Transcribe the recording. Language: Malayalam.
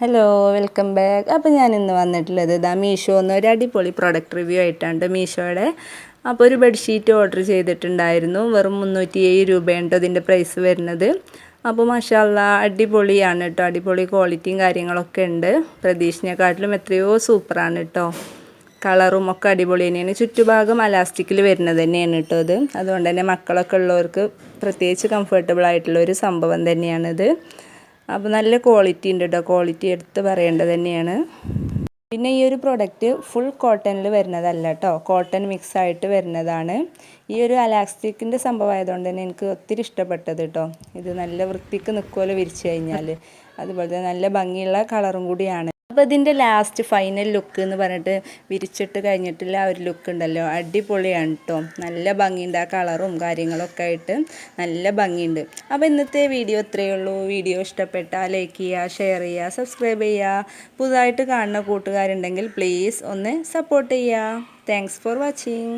ഹലോ വെൽക്കം ബാക്ക് അപ്പോൾ ഞാൻ ഇന്ന് വന്നിട്ടുള്ളത് ഇതാ മീഷോ എന്ന് ഒരു അടിപൊളി പ്രൊഡക്റ്റ് റിവ്യൂ ആയിട്ടാണ് മീഷോയുടെ. അപ്പോൾ ഒരു ബെഡ്ഷീറ്റ് ഓർഡർ ചെയ്തിട്ടുണ്ടായിരുന്നു. വെറും മുന്നൂറ്റി ഏഴ് രൂപയുണ്ട് അതിന്റെ പ്രൈസ് വരുന്നത്. അപ്പോൾ മഷാല്ല അടിപൊളിയാണ് കേട്ടോ അടിപൊളി ക്വാളിറ്റിയും കാര്യങ്ങളൊക്കെ ഉണ്ട്. പ്രതീക്ഷിനെക്കാട്ടിലും എത്രയോ സൂപ്പറാണ് കേട്ടോ കളറും ഒക്കെ അടിപൊളി തന്നെയാണ്. ചുറ്റുഭാഗം അലാസ്റ്റിക്കിൽ വരുന്നത് തന്നെയാണ് കേട്ടോ അത് അതുകൊണ്ട് തന്നെ മക്കളൊക്കെ ഉള്ളവർക്ക് പ്രത്യേകിച്ച് കംഫർട്ടബിൾ ആയിട്ടുള്ള ഒരു സംഭവം തന്നെയാണിത് അപ്പോൾ നല്ല ക്വാളിറ്റി ഉണ്ട് കേട്ടോ ക്വാളിറ്റി എടുത്ത് പറയേണ്ടത് തന്നെയാണ്. പിന്നെ ഈ ഒരു പ്രോഡക്റ്റ് ഫുൾ കോട്ടണിൽ വരുന്നതല്ല കേട്ടോ കോട്ടൺ മിക്സ് ആയിട്ട് വരുന്നതാണ്. ഈ ഒരു അലാസ്റ്റിക്കിന്റെ സംഭവമായതുകൊണ്ട് തന്നെ എനിക്ക് ഒത്തിരി ഇഷ്ടപ്പെട്ടത് കേട്ടോ ഇത് നല്ല വൃത്തിക്ക് നിൽക്കുമല്ലോ വിരിച്ചു കഴിഞ്ഞാൽ അതുപോലെ തന്നെ നല്ല ഭംഗിയുള്ള കളറും കൂടിയാണ്. അപ്പോൾ ഇതിന്റെ ലാസ്റ്റ് ഫൈനൽ ലുക്ക് എന്ന് പറഞ്ഞിട്ട് വിരിച്ചിട്ട് കഴിഞ്ഞിട്ടുള്ള ഒരു ലുക്ക് ഉണ്ടല്ലോ. അടിപൊളിയാണ് കേട്ടോ നല്ല ഭംഗിയുണ്ട്. ആ കളറും കാര്യങ്ങളൊക്കെ ആയിട്ട് നല്ല ഭംഗിയുണ്ട്. അപ്പോൾ ഇന്നത്തെ വീഡിയോ ഇത്രയേ ഉള്ളൂ. വീഡിയോ ഇഷ്ടപ്പെട്ടാൽ ലൈക്ക് ചെയ്യുക ഷെയർ ചെയ്യുക സബ്സ്ക്രൈബ് ചെയ്യുക. പുതുതായിട്ട് കാണുന്ന കൂട്ടുകാരുണ്ടെങ്കിൽ പ്ലീസ് ഒന്ന് സപ്പോർട്ട് ചെയ്യുക. Thanks for watching